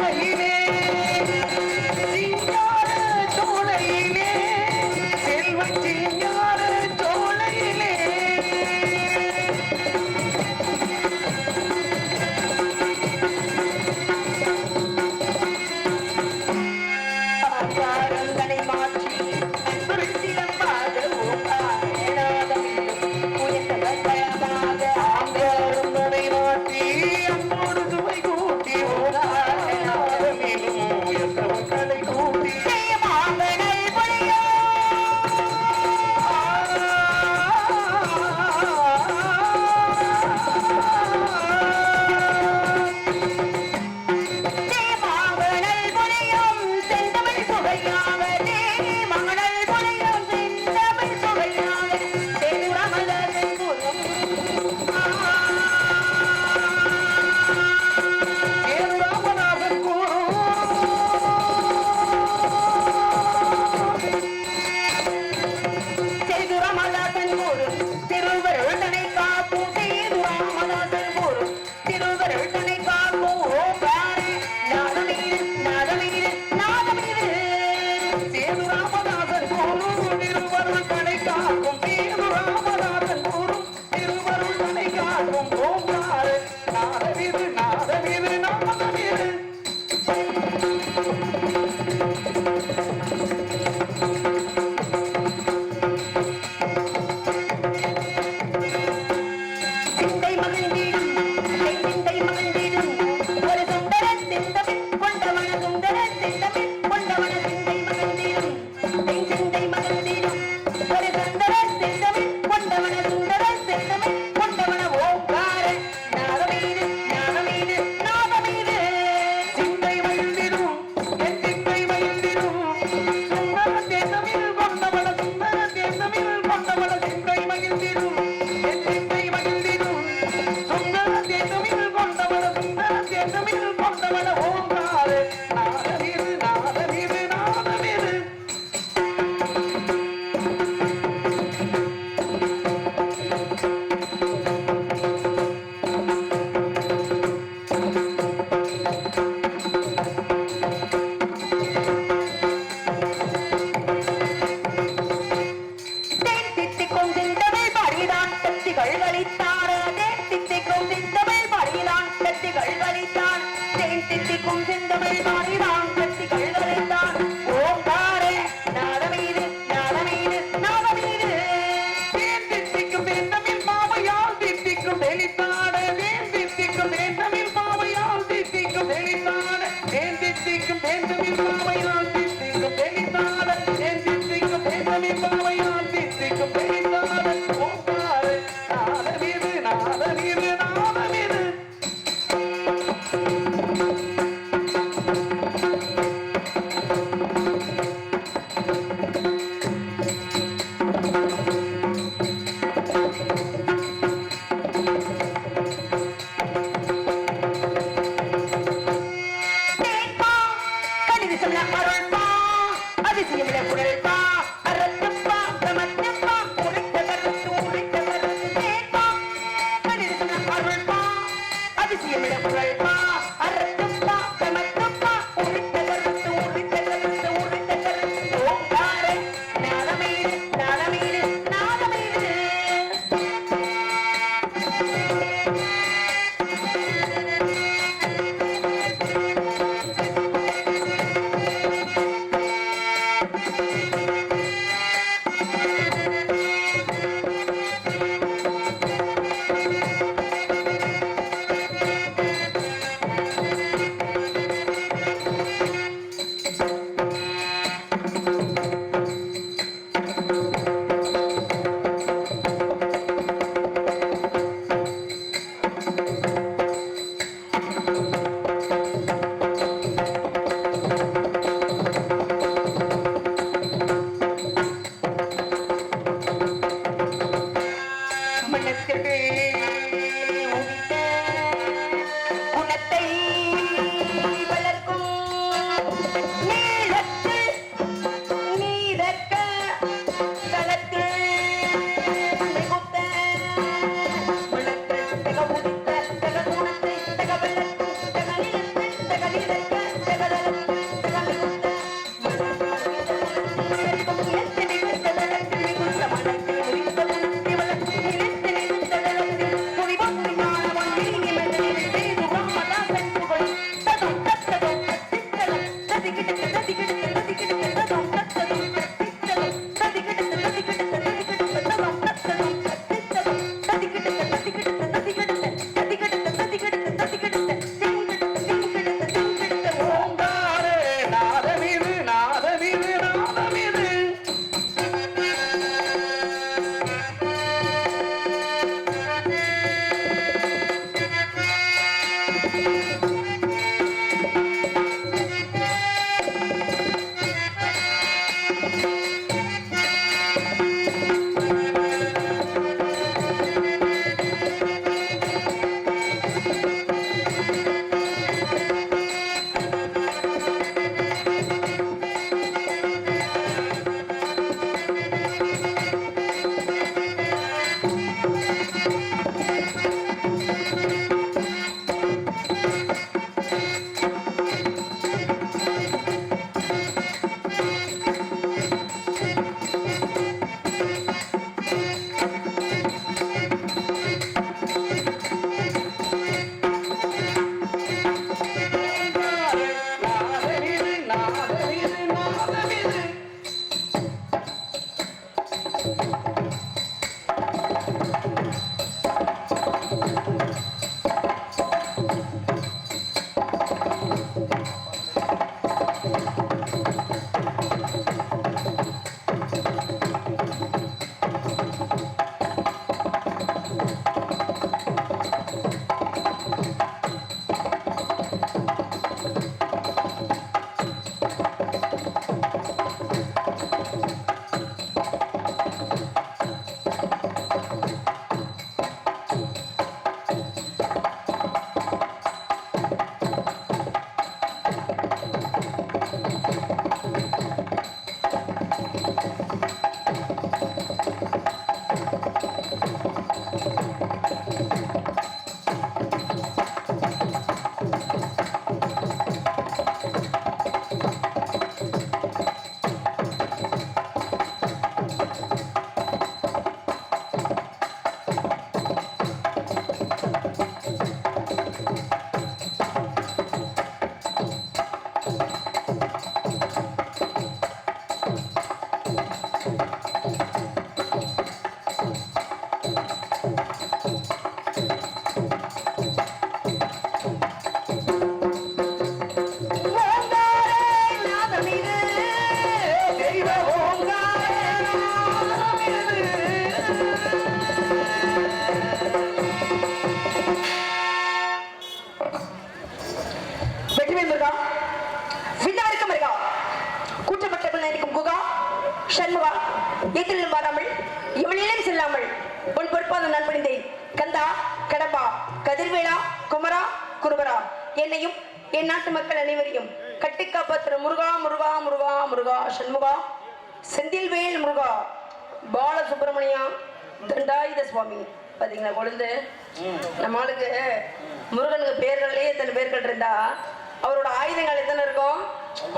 Vamos, என் நாட்டு மக்கள் அனைவரையும் கட்டி காப்பாற்றுற முருகா முருகா முருகா முருகா சண்முகா செந்தில்வேல் முருகா பாலசுப்ரமணியா தண்டாயுத சுவாமி. பாத்தீங்களா கொழுந்து? நம்ம ஆளுக்கு முருகனுக்கு பேர்கள்லயே இத்தனை பேர்கள் இருந்தா அவரோட ஆயுதங்கள் எத்தனை இருக்கும்?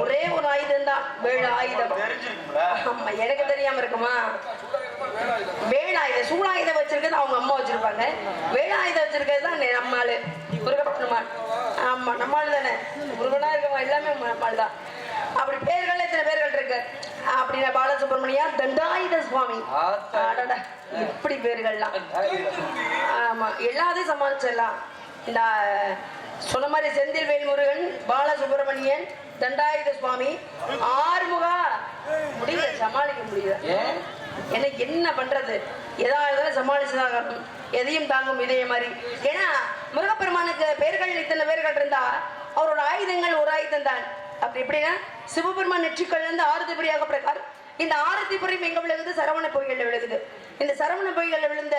ஒரே ஒரு ஆயுதம் தான். வேழ ஆயுதம். ஆமா எனக்கு தெரியாம இருக்குமா? வேலாயுதம் சூழாயுதம் வச்சிருக்கிறது அவங்க அம்மா வச்சிருப்பாங்க. வேலாயுதம் வச்சிருக்கிறது தான் நம்ம ஆளு முருகப்பெருமாள் ஆமா நம்ம ஆளு தானே? முருகனா இருக்கவங்க எல்லாமே நம்ம ஆளு தான். அப்படி பேர்கள் எத்தனை பேர்கள் இருக்கு? அப்படின்னா பாலசுப்ரமணியா தண்டாயுத சுவாமி. இப்படி பேர்கள்லாம். ஆமா எல்லாத்தையும் சமாளிச்சிடலாம். இந்த சொன்ன மாதிரி செந்தில் வேல்முருகன் பாலசுப்ரமணியன் தண்டாயுத சுவாமி ஆறுமுகா. முடியல சமாளிக்க முடியல? எனக்கு என்ன பண்றது? இருந்தாலும் சமாளிச்சுதான். எதையும் தாங்கும் இதே மாதிரி. ஏன்னா முருகப்பெருமானுக்கு பேர்கள் இத்தனை பேர்கள் இருந்தா அவரோட ஆயுதங்கள் ஒரு ஆயுதம் தான். அப்படி எப்படின்னா சிவபெருமான் நெற்றிக்கல்ல இருந்து ஆறுதி புரியாக பிரகாரம் இந்த ஆரத்தி புரியும் எங்க விழுகுது? சரவண பொய்களில் விழுகுது. இந்த சரவண பொய்களில் விழுந்த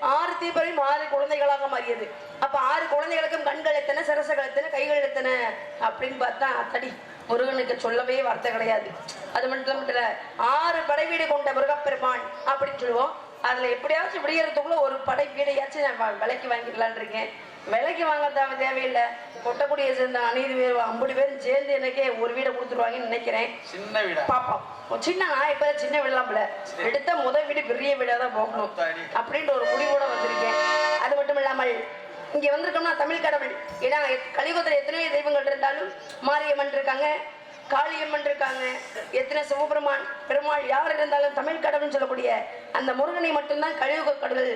ஆறு தீபரையும் ஆறு குழந்தைகளாக மாறியது. அப்ப ஆறு குழந்தைகளுக்கும் கண்கள் எத்தனை சரசகள் எத்தனை கைகள் எத்தனை? அப்படின்னு பார்த்தா அத்தடி முருகனுக்கு சொல்லவே வார்த்தை கிடையாது. அது மட்டும் இல்ல ஆறு படைவீடு கொண்ட முருகப்பெருமான் அப்படின்னு சொல்லுவோம். அதுல எப்படியாச்சும் விடியறதுக்குள்ள ஒரு படை வீடையாச்சும் நான் விலைக்கு வாங்கிடலான்னு இருக்கேன் விலைக்கு வாங்க தேவை தேவையில்லை. கொட்டக்குடியை சேர்ந்த அநீதி பேர் ஐம்பது பேரும் சேர்ந்து எனக்கே ஒரு வீடை கொடுத்துருவாங்கன்னு நினைக்கிறேன். சின்ன வீடா? பாப்போம் சின்ன நான் இப்ப சின்ன வீடலாம்ல எடுத்த முதல் வீடு பெரிய வீடா தான் போகணும். அப்படின்ற ஒரு முடிவோட வந்திருக்கேன். அது மட்டும் இல்லாமல் இங்க வந்திருக்கோம்னா தமிழ் கடவுள். ஏன்னா கலியுகத்துல எத்தனையோ தெய்வங்கள் இருந்தாலும் மாரியம்மன் இருக்காங்க. காளியம்மன் இருக்காங்க. எத்தனை சிவபெருமான் பெருமாள் யார் இருந்தாலும் தமிழ் கடவுள்னு சொல்லக்கூடிய அந்த முருகனை மட்டும்தான் கழிவுக கடவுள்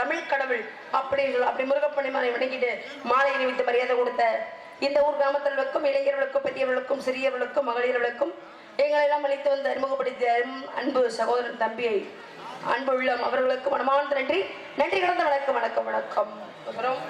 தமிழ் கடவுள் அப்படின்னு சொல்ல அப்படி முருகப்பணிமாரை வணங்கிட்டு மாலை அணிவித்து மரியாதை கொடுத்த இந்த ஊர் கிராமத்தவர்களுக்கும் இளைஞர்களுக்கும் பெரியவர்களுக்கும் சிறியவர்களுக்கும் மகளிர்களுக்கும் எங்களை எல்லாம் அழைத்து வந்து அறிமுகப்படுத்திய அன்பு சகோதரன் தம்பியை அன்பு உள்ளம் அவர்களுக்கு மனமார்ந்த நன்றி. நன்றி கடந்த வணக்கம் வணக்கம் வணக்கம். அப்புறம்?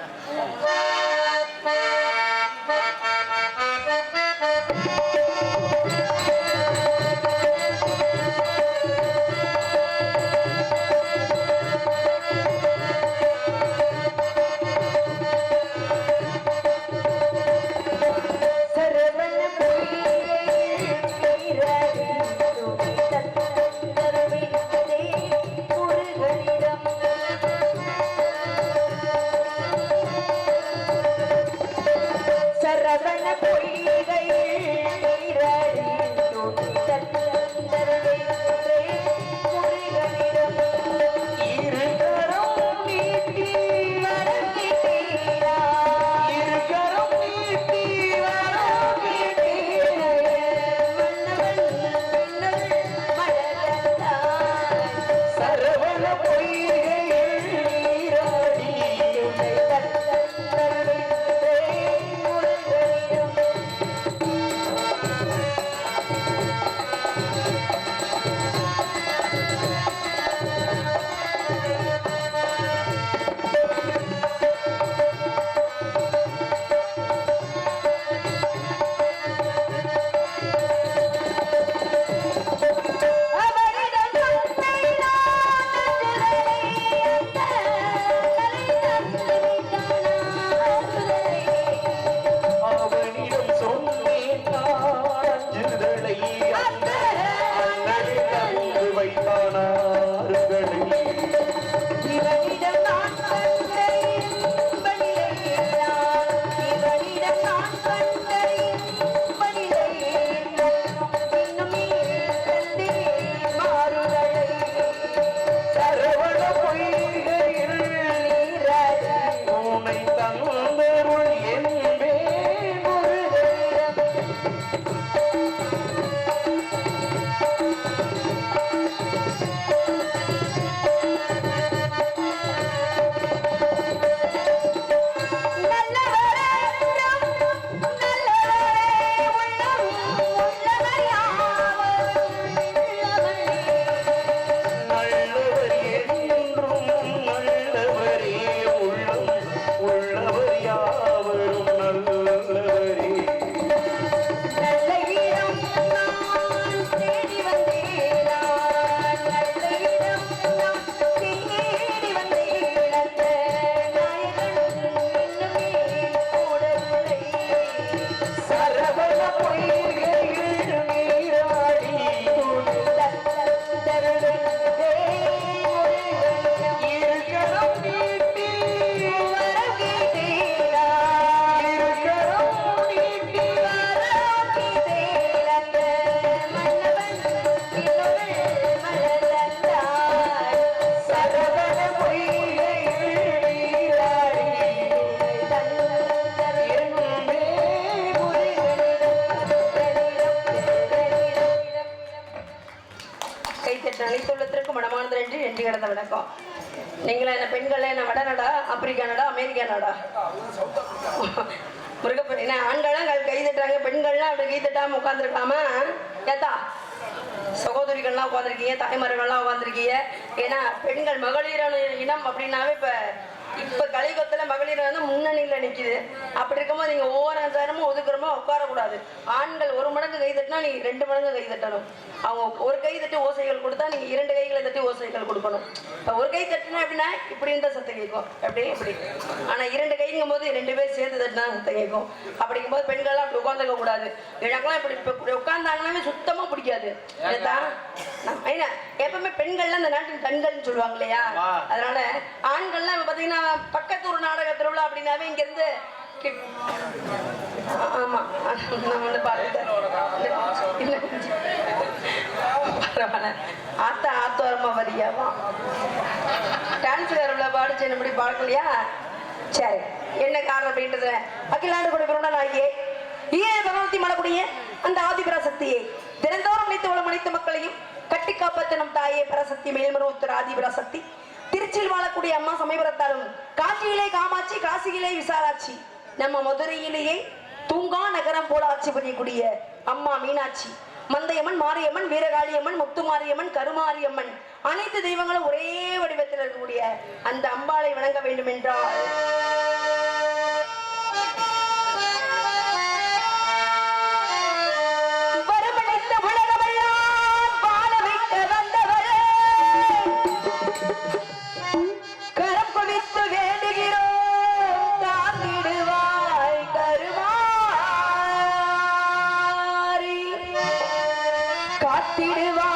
நன்றி கிடந்த நீங்களா என்ன பெண்களே என்ன வடநாடா ஆப்பிரிக்கா நாடா அமெரிக்கா நாடா முருகப்பன் என்ன ஆண்கள்லாம் கை- தட்டுறாங்க பெண்கள்லாம் அப்படி கை தட்டாம உட்காந்துருக்காம ஏத்தா சகோதரிகள்லாம் உட்காந்துருக்கீங்க தாய்மார்கள்லாம் உட்காந்துருக்கீங்க ஏன்னா பெண்கள் மகளிரான இனம் அப்படின்னாவே இப்ப இப்ப கலைக்கு மகளிர் வந்து முன்னணியில நிக்குது. அப்படி இருக்கும்போது நீங்க ஒவ்வொரு நேரமும் ஒதுக்குறமோ உட்காரக்கூடாது. ஆண்கள் ஒரு மடங்கு கை தட்டினா நீங்க ரெண்டு மடங்கு கை தட்டணும். அவங்க ஒரு கை தட்டி ஓசைகள் கொடுத்தா நீங்க இரண்டு கைகளை தட்டி ஓசைகள் கொடுக்கணும். ஒரு கை தட்டினா எப்படின்னா இப்படி இருந்தா சத்தம் கேட்கும். எப்படி? இப்படி. ஆனா இரண்டு கைங்கும் போது ரெண்டு பேர் சேர்த்து தட்டினா சத்தம் கேட்கும். அப்படிங்கும் போது பெண்கள்லாம் அப்படி உட்காந்துக்க கூடாது. எனக்கெல்லாம் இப்படி உட்கார்ந்தாங்கன்னாவே சுத்தமா பிடிக்காது. எப்பவுமே பெண்கள்லாம் இந்த நாட்டின் கண்கள்னு சொல்லுவாங்க இல்லையா? அதனால ஆண்கள்லாம் பாத்தீங்கன்னா பக்கத்து ஒரு நாடக திருவிழா அப்படின்னாவே இங்க இருந்து ஆமா நான் வந்து பார்த்தேன் பரவாயில்ல. ஆத்தா ஆத்தோரமா வரியாவா டான்ஸ் பார்க்கலையா சரி என்ன காரணம் அப்படின்றது அகிலாண்டு கொடுக்கிறோம்னா நாயே ஏன் பகவதி மலக்கூடிய அந்த ஆதிபராசக்தியை தினந்தோறும் அனைத்து அனைத்து மக்களையும் கட்டி காப்பாற்ற தாயே பராசக்தி மேல்மருவத்தர் ஆதிபராசக்தி திருச்சியில் வாழக்கூடிய அம்மா சமயபுரத்தாலும் காசியிலே காமாட்சி காசியிலே விசாலாட்சி நம்ம மதுரையிலேயே தூங்கா நகரம் போல ஆட்சி புரியக்கூடிய அம்மா மீனாட்சி மந்தையம்மன் மாரியம்மன் வீரகாளியம்மன் முத்துமாரியம்மன் கருமாரியம்மன் அனைத்து தெய்வங்களும் ஒரே வடிவத்தில் இருக்கக்கூடிய அந்த அம்பாளை வணங்க வேண்டும் என்றால் காத்திடுவாய்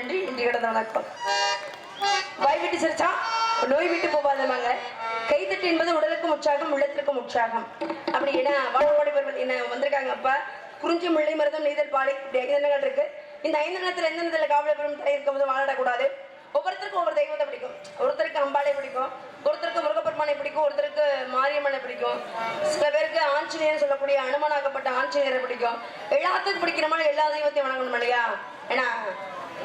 நன்றி நன்றி கடந்த வணக்கம். வாய் விட்டு சிரிச்சா நோய் விட்டு போகாதமாங்க கைதட்டு என்பது உடலுக்கும் உற்சாகம் உள்ளத்திற்கும் உற்சாகம். அப்படி என்ன வாழப்பாடிபவர்கள் என்ன வந்திருக்காங்க அப்பா. குறிஞ்சி முல்லை மருதம் நெய்தல் பாலை இப்படி ஐந்து எண்ணங்கள் இருக்கு. இந்த ஐந்து எண்ணத்துல எந்த எண்ணத்துல காவலை பெரும் தலை இருக்கும்போது வாழக்கூடாது. ஒவ்வொருத்தருக்கும் ஒவ்வொரு தெய்வத்தை பிடிக்கும். ஒருத்தருக்கு அம்பாளை பிடிக்கும். ஒருத்தருக்கு முருகப்பெருமானை பிடிக்கும். ஒருத்தருக்கு மாரியம்மனை பிடிக்கும். சில பேருக்கு ஆஞ்சநேயர் சொல்லக்கூடிய அனுமனாக்கப்பட்ட ஆஞ்சநேயரை பிடிக்கும். எல்லாத்துக்கும் பிடிக்கிற மாதிரி எல்லா தெய்வத்தையும் வணங்கணும் இல்லையா? ஏன்னா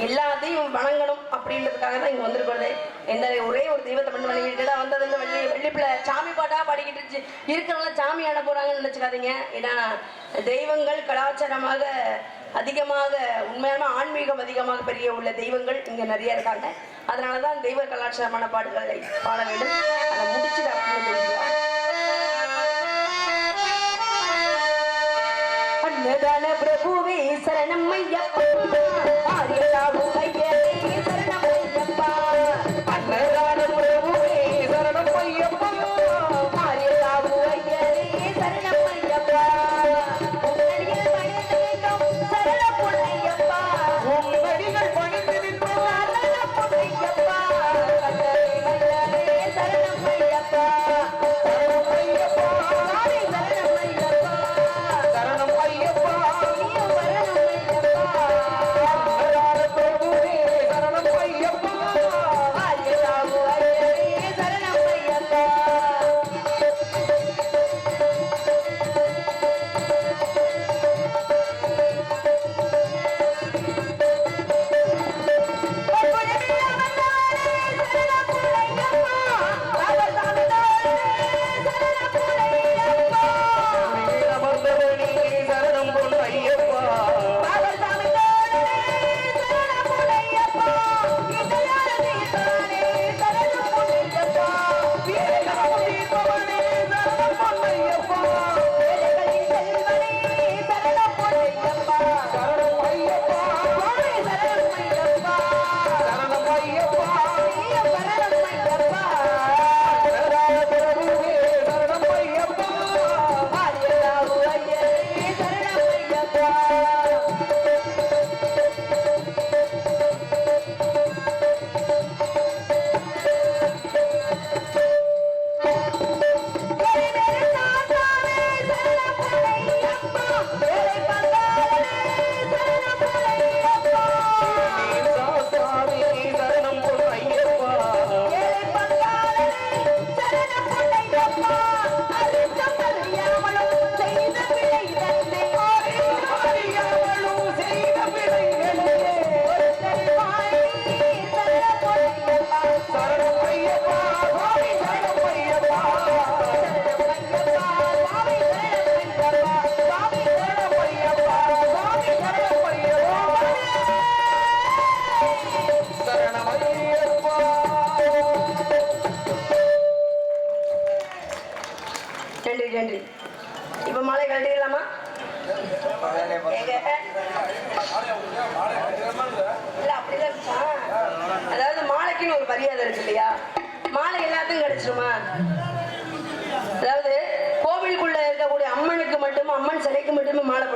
எல்லாத்தையும் வணங்கணும் அப்படின்றதுக்காக தான் இங்கே வந்திருக்கிறது. எந்த ஒரே ஒரு தெய்வத்தை மட்டும் வணங்கிட்டு தான் வெள்ளி வெள்ளிப்பிள்ளை சாமி பாட்டாக பாடிக்கிட்டு இருந்துச்சு. இருக்கிறவங்கள சாமி ஆட போகிறாங்கன்னு நினச்சிக்காதீங்க. ஏன்னா தெய்வங்கள் கலாச்சாரமாக அதிகமாக உண்மையான ஆன்மீகம் அதிகமாக பெரிய உள்ள தெய்வங்கள் இங்கே நிறைய இருக்காங்க. அதனால தான் தெய்வ கலாச்சாரமான பாடுகளை பாட வேண்டும். அதை முடிச்சுட்டு அப்படின்னு அன்னதான பிரபுவே சரணம் ஐயப்பன்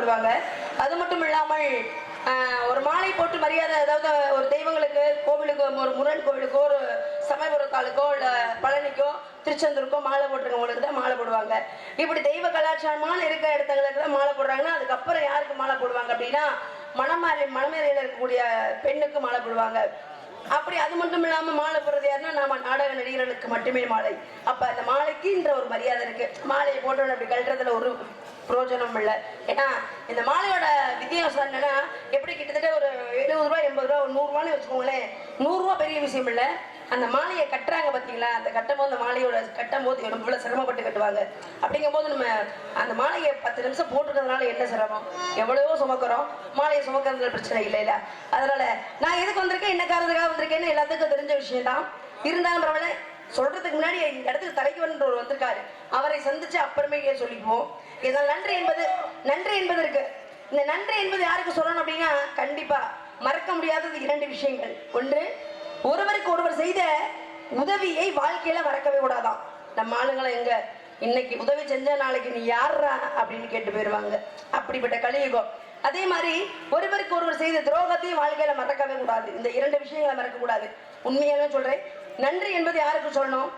சொல்லுவாங்க. அது மட்டும் இல்லாமல் ஒரு மாலை போட்டு மரியாதை அதாவது ஒரு தெய்வங்களுக்கு கோவிலுக்கு ஒரு முருகன் கோவிலுக்கோ ஒரு சமயபுரத்தாளுக்கோ இல்லை பழனிக்கோ திருச்செந்தூருக்கோ மாலை போட்டுருக்கவங்களுக்கு தான் மாலை போடுவாங்க. இப்படி தெய்வ கலாச்சாரமான இருக்க இடத்துங்களுக்கு தான் மாலை போடுறாங்கன்னா அதுக்கப்புறம் யாருக்கு மாலை போடுவாங்க அப்படின்னா மணமாரி மணமேறையில் இருக்கக்கூடிய பெண்ணுக்கு மாலை போடுவாங்க. அப்படி அது மட்டும் இல்லாம மாலை போடுறது யாருன்னா நாம நாடக நடிகர்களுக்கு மட்டுமே மாலை. அப்ப அந்த மாலைக்குன்ற ஒரு மரியாதை இருக்கு. மாலையை போட்டோன்னு அப்படி கழட்டுறதுல ஒரு பிரயோஜனம் இல்லை ஏன்னா இந்த மாலையோட வித்தியாசம் என்னன்னா எப்படி கிட்டத்தட்ட ஒரு எழுபது ரூபா எண்பது ரூபா ஒரு நூறுரூவான்னு வச்சுக்கோங்களேன் நூறுரூவா பெரிய விஷயம் இல்லை. அந்த மாலையை கட்டுறாங்க பார்த்தீங்களா அந்த கட்டும் போது அந்த மாலையோட கட்டும் போது எவ்வளோ சிரமப்பட்டு கட்டுவாங்க. அப்படிங்கும் போது நம்ம அந்த மாலையை பத்து நிமிஷம் போட்டுக்கிறதுனால என்ன சிரமம்? எவ்வளவோ சுமக்கிறோம். மாலையை சுமக்கிறதுல பிரச்சனை இல்லை இல்லை. அதனால நான் எதுக்கு வந்திருக்கேன்? என்ன காரணத்துக்காக வந்திருக்கேன்னு எல்லாத்துக்கும் தெரிஞ்ச விஷயம் தான் இருந்தாலும் பரவாயில்ல சொல்றதுக்கு முன்னாடி இந்த இடத்துக்கு தலைவன் ஒரு வந்திருக்காரு. அவரை சந்திச்சு அப்புறமே சொல்லிக்குவோம். இதனால் நன்றி என்பது நன்றி என்பது இருக்கு. இந்த நன்றி என்பது யாருக்கு சொல்லணும் அப்படின்னா கண்டிப்பா மறக்க முடியாதது இரண்டு விஷயங்கள். ஒன்று ஒருவருக்கு ஒருவர் செய்த உதவியை வாழ்க்கையில மறக்கவே கூடாதாம் நம்ம ஆளுங்களை எங்க இன்னைக்கு உதவி செஞ்ச நாளைக்கு நீ யாரா அப்படின்னு கேட்டு போயிருவாங்க. அப்படிப்பட்ட கலியுகம். அதே மாதிரி ஒருவருக்கு ஒருவர் செய்த துரோகத்தையும் வாழ்க்கையில மறக்கவே கூடாது. இந்த இரண்டு விஷயங்களை மறக்க கூடாது உண்மையாவே சொல்றேன் நன்றி என்பது யாருக்கு சொல்லணும்?